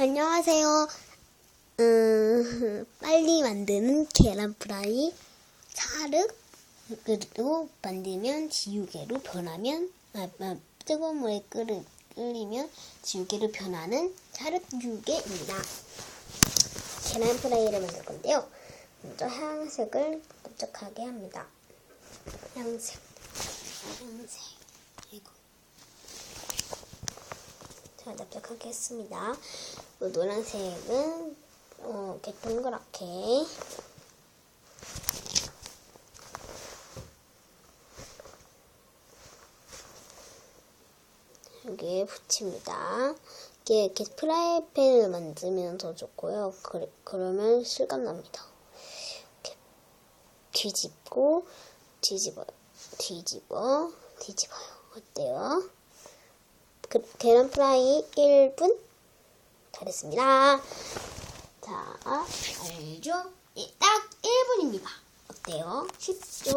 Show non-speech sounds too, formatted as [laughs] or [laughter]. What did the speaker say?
안녕하세요. 음, [laughs] 빨리 만드는 계란 프라이 차르그로 만들면 지우개로 변하면 아, 아, 뜨거운 물에 끓으, 끓이면 지우개로 변하는 차르지우개입니다. 계란 프라이를 만들 건데요. 먼저 하얀색을 넓적하게 합니다. 하얀색, 하얀색, 이거. 자, 넓적하게 했습니다. 그 노란색은 어, 이렇게 동그랗게 여기에 붙입니다. 이게 이렇게 프라이팬을 만들면 더 좋고요. 그, 그러면 실감 납니다. 이렇게 뒤집고 뒤집어요. 뒤집어 뒤집어요. 어때요? 그, 계란 프라이 1분 잘했습니다. 자, 알죠? 예, 딱 1분입니다. 어때요? 쉽죠?